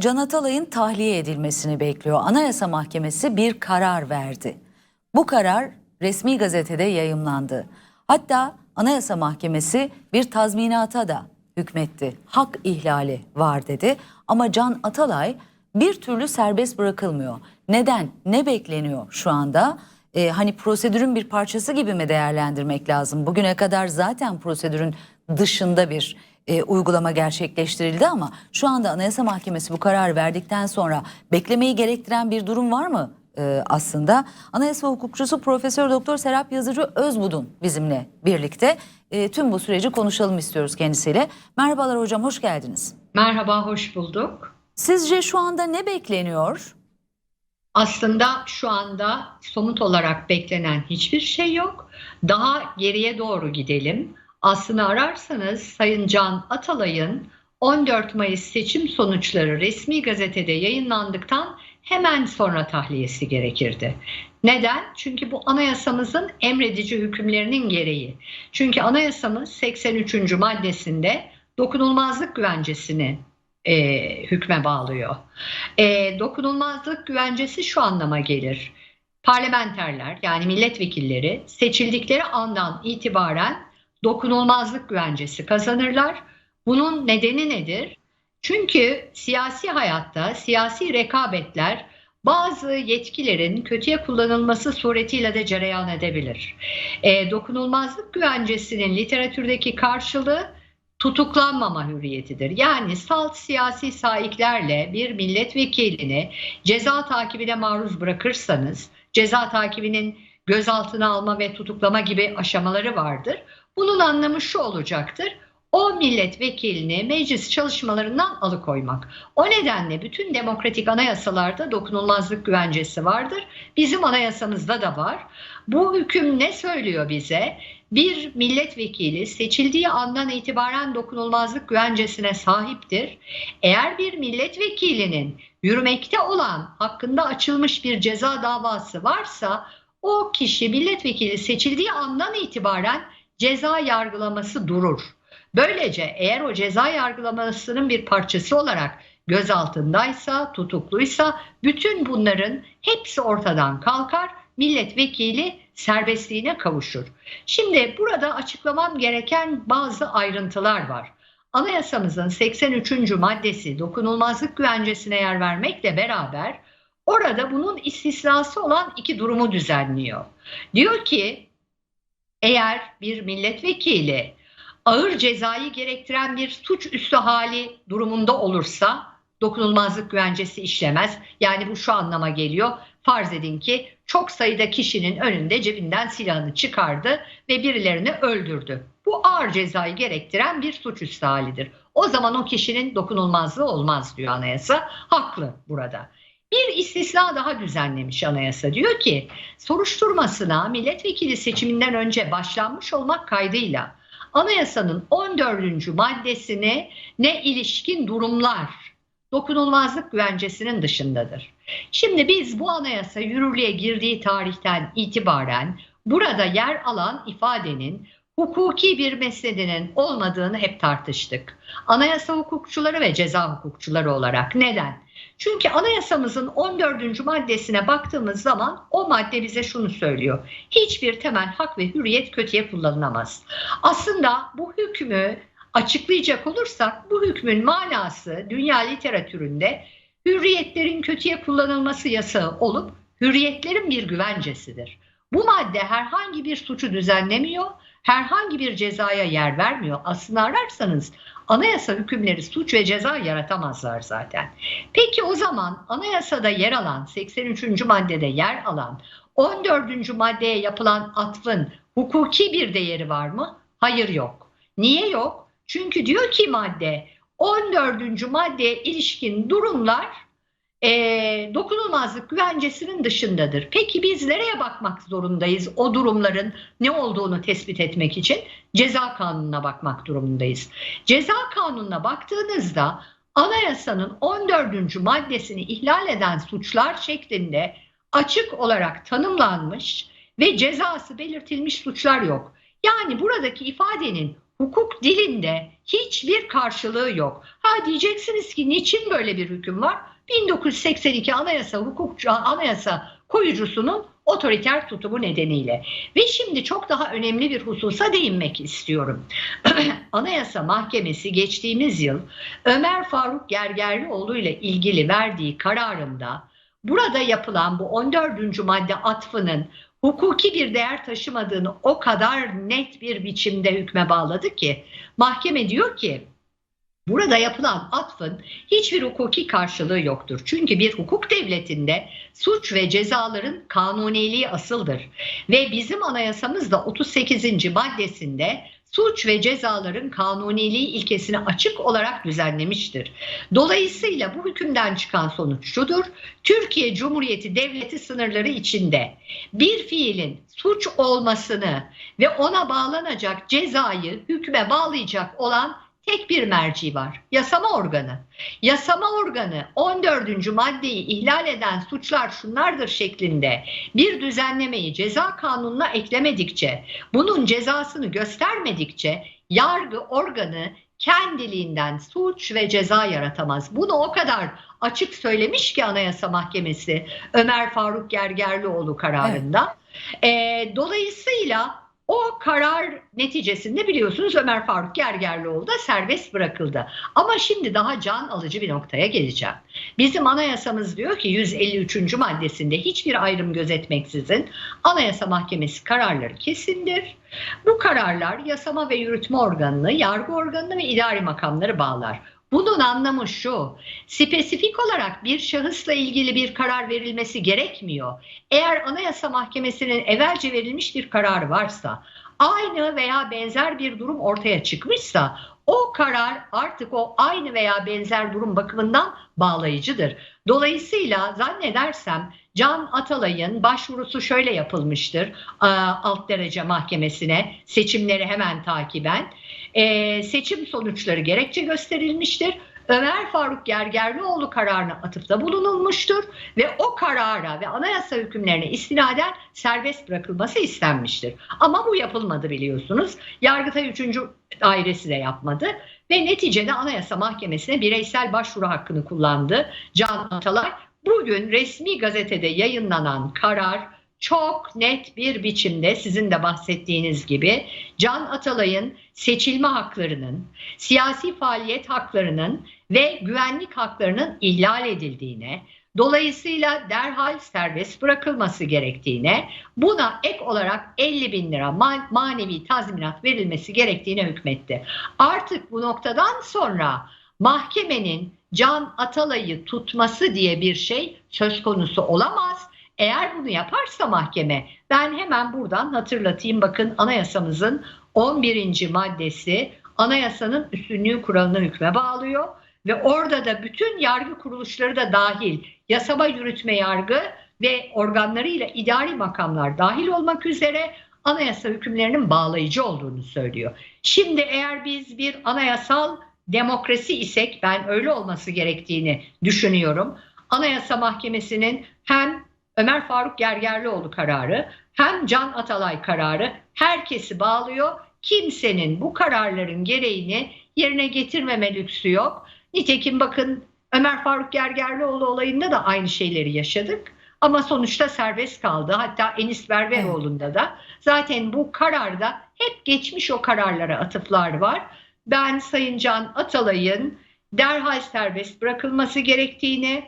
Can Atalay'ın tahliye edilmesini bekliyor. Anayasa Mahkemesi bir karar verdi. Bu karar resmi gazetede yayımlandı. Hatta Anayasa Mahkemesi bir tazminata da hükmetti. Hak ihlali var dedi ama Can Atalay bir türlü serbest bırakılmıyor. Neden? Ne bekleniyor şu anda? Ee, hani prosedürün bir parçası gibi mi değerlendirmek lazım? Bugüne kadar zaten prosedürün dışında bir e, uygulama gerçekleştirildi ama şu anda Anayasa Mahkemesi bu kararı verdikten sonra beklemeyi gerektiren bir durum var mı e, aslında? Anayasa hukukçusu Profesör Doktor Serap Yazıcı Özbudun bizimle birlikte E, tüm bu süreci konuşalım istiyoruz kendisiyle. Merhabalar hocam hoş geldiniz. Merhaba, hoş bulduk. Sizce şu anda ne bekleniyor? Aslında şu anda somut olarak beklenen hiçbir şey yok. Daha geriye doğru gidelim. Aslını ararsanız Sayın Can Atalay'ın 14 Mayıs seçim sonuçları resmi gazetede yayınlandıktan hemen sonra tahliyesi gerekirdi. Neden? Çünkü bu anayasamızın emredici hükümlerinin gereği. Çünkü anayasamız 83. maddesinde dokunulmazlık güvencesini e, hükme bağlıyor. E, dokunulmazlık güvencesi şu anlama gelir. Parlamenterler yani milletvekilleri seçildikleri andan itibaren dokunulmazlık güvencesi kazanırlar. Bunun nedeni nedir? Çünkü siyasi hayatta siyasi rekabetler bazı yetkilerin kötüye kullanılması suretiyle de cereyan edebilir. E, dokunulmazlık güvencesinin literatürdeki karşılığı tutuklanmama hürriyetidir. Yani salt siyasi saiklerle bir milletvekilini ceza takibine maruz bırakırsanız ceza takibinin gözaltına alma ve tutuklama gibi aşamaları vardır. Bunun anlamı şu olacaktır. O milletvekilini meclis çalışmalarından alıkoymak. O nedenle bütün demokratik anayasalarda dokunulmazlık güvencesi vardır. Bizim anayasamızda da var. Bu hüküm ne söylüyor bize? Bir milletvekili seçildiği andan itibaren dokunulmazlık güvencesine sahiptir. Eğer bir milletvekilinin yürümekte olan hakkında açılmış bir ceza davası varsa o kişi milletvekili seçildiği andan itibaren ceza yargılaması durur. Böylece eğer o ceza yargılamasının bir parçası olarak gözaltındaysa, tutukluysa bütün bunların hepsi ortadan kalkar. Milletvekili serbestliğine kavuşur. Şimdi burada açıklamam gereken bazı ayrıntılar var. Anayasamızın 83. maddesi dokunulmazlık güvencesine yer vermekle beraber orada bunun istisnası olan iki durumu düzenliyor. Diyor ki eğer bir milletvekili ağır cezayı gerektiren bir suçüstü hali durumunda olursa dokunulmazlık güvencesi işlemez. Yani bu şu anlama geliyor. Farz edin ki çok sayıda kişinin önünde cebinden silahını çıkardı ve birilerini öldürdü. Bu ağır cezayı gerektiren bir suçüstü halidir. O zaman o kişinin dokunulmazlığı olmaz diyor anayasa. Haklı burada. Bir istisna daha düzenlemiş anayasa. Diyor ki soruşturmasına milletvekili seçiminden önce başlanmış olmak kaydıyla anayasanın 14. maddesine ne ilişkin durumlar dokunulmazlık güvencesinin dışındadır. Şimdi biz bu anayasa yürürlüğe girdiği tarihten itibaren burada yer alan ifadenin hukuki bir meselenin olmadığını hep tartıştık. Anayasa hukukçuları ve ceza hukukçuları olarak. Neden? Çünkü anayasamızın 14. maddesine baktığımız zaman o madde bize şunu söylüyor. Hiçbir temel hak ve hürriyet kötüye kullanılamaz. Aslında bu hükmü açıklayacak olursak bu hükmün manası dünya literatüründe hürriyetlerin kötüye kullanılması yasağı olup hürriyetlerin bir güvencesidir. Bu madde herhangi bir suçu düzenlemiyor, herhangi bir cezaya yer vermiyor. Aslında ararsanız anayasa hükümleri suç ve ceza yaratamazlar zaten. Peki o zaman anayasada yer alan 83. maddede yer alan 14. maddeye yapılan atfın hukuki bir değeri var mı? Hayır yok. Niye yok? Çünkü diyor ki madde 14. maddeye ilişkin durumlar e, dokunulmazlık güvencesinin dışındadır. Peki biz nereye bakmak zorundayız o durumların ne olduğunu tespit etmek için? Ceza kanununa bakmak durumundayız. Ceza kanununa baktığınızda anayasanın 14. maddesini ihlal eden suçlar şeklinde açık olarak tanımlanmış ve cezası belirtilmiş suçlar yok. Yani buradaki ifadenin hukuk dilinde hiçbir karşılığı yok. Ha diyeceksiniz ki niçin böyle bir hüküm var? 1982 Anayasa hukukçu anayasa koyucusunun otoriter tutumu nedeniyle. Ve şimdi çok daha önemli bir hususa değinmek istiyorum. Anayasa Mahkemesi geçtiğimiz yıl Ömer Faruk Gergerlioğlu ile ilgili verdiği kararında burada yapılan bu 14. madde atfının hukuki bir değer taşımadığını o kadar net bir biçimde hükme bağladı ki mahkeme diyor ki Burada yapılan atfın hiçbir hukuki karşılığı yoktur. Çünkü bir hukuk devletinde suç ve cezaların kanuniliği asıldır. Ve bizim anayasamız da 38. maddesinde suç ve cezaların kanuniliği ilkesini açık olarak düzenlemiştir. Dolayısıyla bu hükümden çıkan sonuç şudur. Türkiye Cumhuriyeti Devleti sınırları içinde bir fiilin suç olmasını ve ona bağlanacak cezayı hükme bağlayacak olan tek bir merci var. Yasama organı. Yasama organı 14. maddeyi ihlal eden suçlar şunlardır şeklinde bir düzenlemeyi ceza kanununa eklemedikçe, bunun cezasını göstermedikçe yargı organı kendiliğinden suç ve ceza yaratamaz. Bunu o kadar açık söylemiş ki Anayasa Mahkemesi Ömer Faruk Gergerlioğlu kararında. Ee, dolayısıyla o karar neticesinde biliyorsunuz Ömer Faruk Gergerlioğlu da serbest bırakıldı. Ama şimdi daha can alıcı bir noktaya geleceğim. Bizim anayasamız diyor ki 153. maddesinde hiçbir ayrım gözetmeksizin Anayasa Mahkemesi kararları kesindir. Bu kararlar yasama ve yürütme organını, yargı organını ve idari makamları bağlar. Bunun anlamı şu, spesifik olarak bir şahısla ilgili bir karar verilmesi gerekmiyor. Eğer Anayasa Mahkemesi'nin evvelce verilmiş bir kararı varsa, aynı veya benzer bir durum ortaya çıkmışsa, o karar artık o aynı veya benzer durum bakımından bağlayıcıdır. Dolayısıyla zannedersem Can Atalay'ın başvurusu şöyle yapılmıştır alt derece mahkemesine seçimleri hemen takiben. Ee, seçim sonuçları gerekçe gösterilmiştir. Ömer Faruk Gergerlioğlu kararına atıfta bulunulmuştur ve o karara ve anayasa hükümlerine istinaden serbest bırakılması istenmiştir. Ama bu yapılmadı biliyorsunuz. Yargıtay 3. dairesi de yapmadı ve neticede Anayasa Mahkemesi'ne bireysel başvuru hakkını kullandı Can Atalay. Bugün resmi gazetede yayınlanan karar çok net bir biçimde sizin de bahsettiğiniz gibi Can Atalay'ın seçilme haklarının, siyasi faaliyet haklarının ve güvenlik haklarının ihlal edildiğine, dolayısıyla derhal serbest bırakılması gerektiğine, buna ek olarak 50 bin lira manevi tazminat verilmesi gerektiğine hükmetti. Artık bu noktadan sonra mahkemenin Can Atalay'ı tutması diye bir şey söz konusu olamaz. Eğer bunu yaparsa mahkeme ben hemen buradan hatırlatayım bakın anayasamızın 11. maddesi anayasanın üstünlüğü kuralını hükme bağlıyor ve orada da bütün yargı kuruluşları da dahil yasama yürütme yargı ve organlarıyla idari makamlar dahil olmak üzere anayasa hükümlerinin bağlayıcı olduğunu söylüyor. Şimdi eğer biz bir anayasal demokrasi isek ben öyle olması gerektiğini düşünüyorum. Anayasa Mahkemesi'nin hem Ömer Faruk Gergerlioğlu kararı hem Can Atalay kararı herkesi bağlıyor. Kimsenin bu kararların gereğini yerine getirmeme lüksü yok. Nitekim bakın Ömer Faruk Gergerlioğlu olayında da aynı şeyleri yaşadık. Ama sonuçta serbest kaldı. Hatta Enis Berberoğlu'nda da. Zaten bu kararda hep geçmiş o kararlara atıflar var. Ben Sayın Can Atalay'ın derhal serbest bırakılması gerektiğini,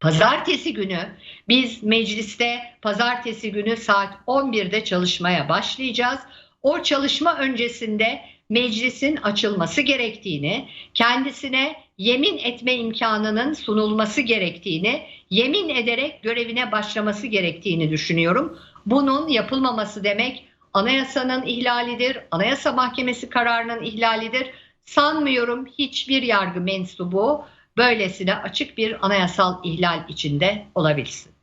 Pazartesi günü biz mecliste pazartesi günü saat 11'de çalışmaya başlayacağız. O çalışma öncesinde meclisin açılması gerektiğini, kendisine yemin etme imkanının sunulması gerektiğini, yemin ederek görevine başlaması gerektiğini düşünüyorum. Bunun yapılmaması demek anayasanın ihlalidir, Anayasa Mahkemesi kararının ihlalidir. Sanmıyorum hiçbir yargı mensubu böylesine açık bir anayasal ihlal içinde olabilsin.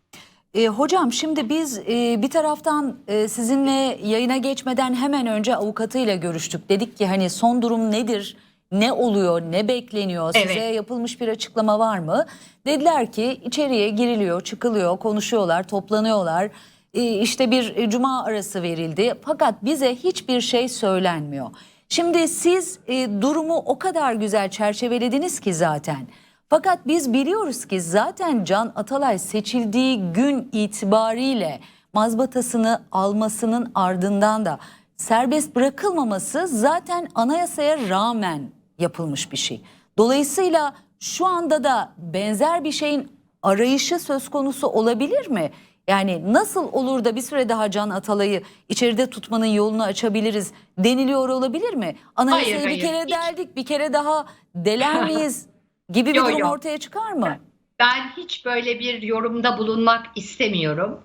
E, hocam şimdi biz e, bir taraftan e, sizinle yayına geçmeden hemen önce avukatıyla görüştük. Dedik ki hani son durum nedir? Ne oluyor? Ne bekleniyor? Size Evet. yapılmış bir açıklama var mı? Dediler ki içeriye giriliyor, çıkılıyor, konuşuyorlar, toplanıyorlar. E, işte bir e, cuma arası verildi. Fakat bize hiçbir şey söylenmiyor. Şimdi siz e, durumu o kadar güzel çerçevelediniz ki zaten. Fakat biz biliyoruz ki zaten Can Atalay seçildiği gün itibariyle mazbatasını almasının ardından da serbest bırakılmaması zaten anayasaya rağmen yapılmış bir şey. Dolayısıyla şu anda da benzer bir şeyin arayışı söz konusu olabilir mi? Yani nasıl olur da bir süre daha Can Atalay'ı içeride tutmanın yolunu açabiliriz deniliyor olabilir mi? Anayasayı Hayır, bir hayır, kere hiç. deldik bir kere daha deler miyiz gibi bir Yo, durum yo. ortaya çıkar mı? Ben hiç böyle bir yorumda bulunmak istemiyorum.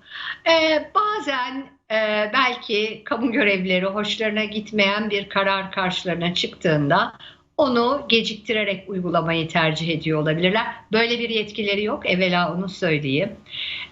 Ee, bazen e, belki kamu görevlileri hoşlarına gitmeyen bir karar karşılarına çıktığında onu geciktirerek uygulamayı tercih ediyor olabilirler. Böyle bir yetkileri yok. Evvela onu söyleyeyim.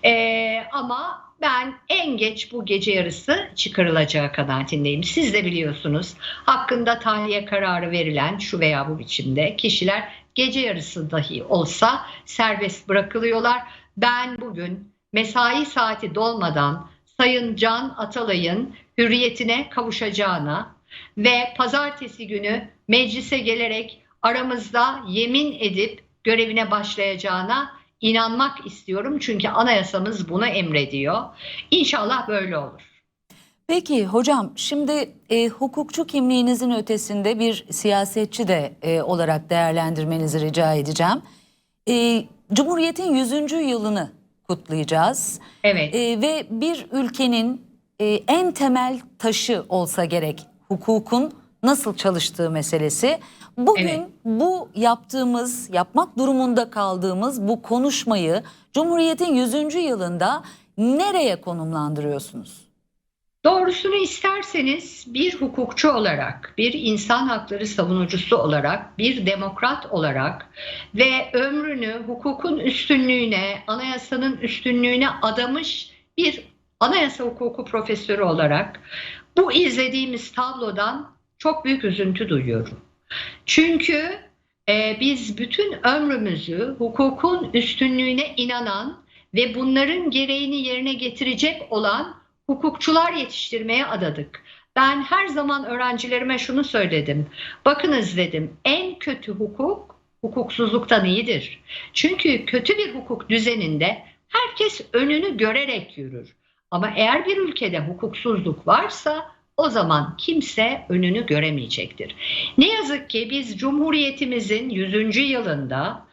Ee, ama ben en geç bu gece yarısı çıkarılacağı kanaatindeyim. Siz de biliyorsunuz hakkında tahliye kararı verilen şu veya bu biçimde kişiler gece yarısı dahi olsa serbest bırakılıyorlar. Ben bugün mesai saati dolmadan Sayın Can Atalay'ın hürriyetine kavuşacağına ve pazartesi günü meclise gelerek aramızda yemin edip görevine başlayacağına inanmak istiyorum. Çünkü anayasamız bunu emrediyor. İnşallah böyle olur. Peki hocam şimdi e, hukukçu kimliğinizin ötesinde bir siyasetçi de e, olarak değerlendirmenizi rica edeceğim. E, Cumhuriyet'in 100. yılını kutlayacağız. Evet. E, ve bir ülkenin e, en temel taşı olsa gerek hukukun nasıl çalıştığı meselesi. Bugün Evet. bu yaptığımız, yapmak durumunda kaldığımız bu konuşmayı Cumhuriyet'in 100. yılında nereye konumlandırıyorsunuz? Doğrusunu isterseniz bir hukukçu olarak, bir insan hakları savunucusu olarak, bir demokrat olarak ve ömrünü hukukun üstünlüğüne, anayasanın üstünlüğüne adamış bir anayasa hukuku profesörü olarak bu izlediğimiz tablodan çok büyük üzüntü duyuyorum. Çünkü e, biz bütün ömrümüzü hukukun üstünlüğüne inanan ve bunların gereğini yerine getirecek olan hukukçular yetiştirmeye adadık. Ben her zaman öğrencilerime şunu söyledim. Bakınız dedim en kötü hukuk hukuksuzluktan iyidir. Çünkü kötü bir hukuk düzeninde herkes önünü görerek yürür. Ama eğer bir ülkede hukuksuzluk varsa o zaman kimse önünü göremeyecektir. Ne yazık ki biz Cumhuriyetimizin 100. yılında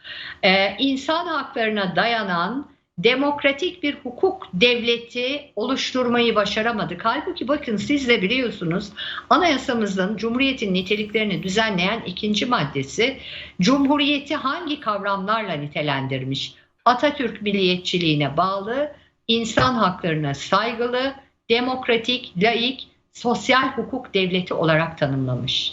e, insan haklarına dayanan demokratik bir hukuk devleti oluşturmayı başaramadık. Halbuki bakın siz de biliyorsunuz anayasamızın Cumhuriyet'in niteliklerini düzenleyen ikinci maddesi Cumhuriyeti hangi kavramlarla nitelendirmiş? Atatürk milliyetçiliğine bağlı, insan haklarına saygılı, demokratik, laik, sosyal hukuk devleti olarak tanımlamış.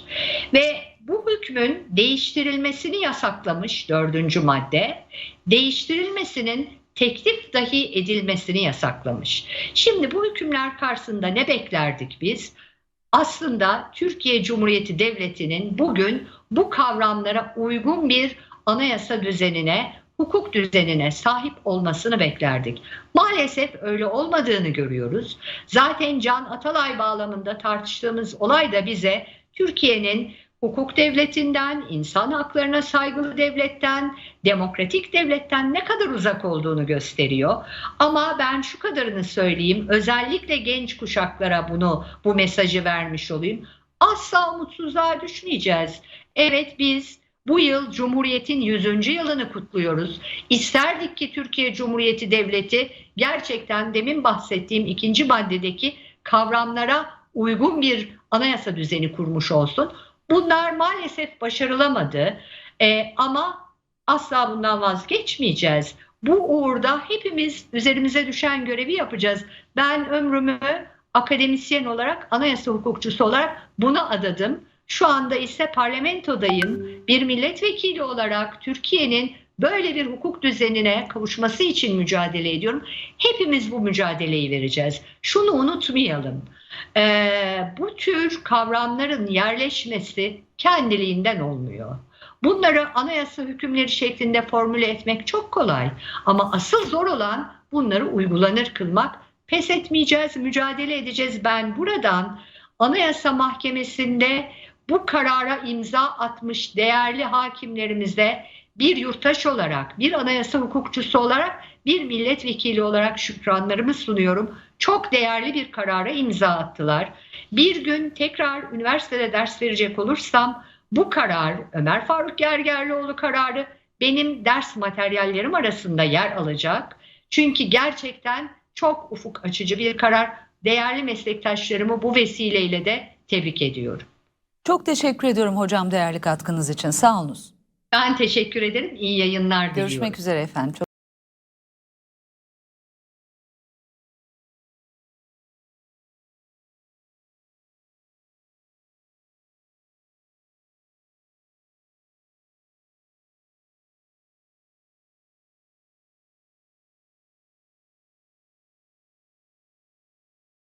Ve bu hükmün değiştirilmesini yasaklamış dördüncü madde, değiştirilmesinin teklif dahi edilmesini yasaklamış. Şimdi bu hükümler karşısında ne beklerdik biz? Aslında Türkiye Cumhuriyeti Devleti'nin bugün bu kavramlara uygun bir anayasa düzenine, hukuk düzenine sahip olmasını beklerdik. Maalesef öyle olmadığını görüyoruz. Zaten Can Atalay bağlamında tartıştığımız olay da bize Türkiye'nin hukuk devletinden, insan haklarına saygılı devletten, demokratik devletten ne kadar uzak olduğunu gösteriyor. Ama ben şu kadarını söyleyeyim, özellikle genç kuşaklara bunu bu mesajı vermiş olayım. Asla umutsuzluğa düşmeyeceğiz. Evet biz bu yıl Cumhuriyet'in 100. yılını kutluyoruz. İsterdik ki Türkiye Cumhuriyeti Devleti gerçekten demin bahsettiğim ikinci maddedeki kavramlara uygun bir anayasa düzeni kurmuş olsun. Bunlar maalesef başarılamadı Ee, ama asla bundan vazgeçmeyeceğiz. Bu uğurda hepimiz üzerimize düşen görevi yapacağız. Ben ömrümü akademisyen olarak, anayasa hukukçusu olarak buna adadım. Şu anda ise parlamentodayım. Bir milletvekili olarak Türkiye'nin böyle bir hukuk düzenine kavuşması için mücadele ediyorum. Hepimiz bu mücadeleyi vereceğiz. Şunu unutmayalım. Ee, bu tür kavramların yerleşmesi kendiliğinden olmuyor. Bunları anayasa hükümleri şeklinde formüle etmek çok kolay. Ama asıl zor olan bunları uygulanır kılmak. Pes etmeyeceğiz, mücadele edeceğiz. Ben buradan Anayasa Mahkemesi'nde bu karara imza atmış değerli hakimlerimize bir yurttaş olarak, bir anayasa hukukçusu olarak, bir milletvekili olarak şükranlarımı sunuyorum. Çok değerli bir karara imza attılar. Bir gün tekrar üniversitede ders verecek olursam bu karar, Ömer Faruk Gergerlioğlu kararı benim ders materyallerim arasında yer alacak. Çünkü gerçekten çok ufuk açıcı bir karar. Değerli meslektaşlarımı bu vesileyle de tebrik ediyorum. Çok teşekkür ediyorum hocam değerli katkınız için. Sağ olunuz. Ben teşekkür ederim. İyi yayınlar diliyorum. Görüşmek üzere efendim. Çok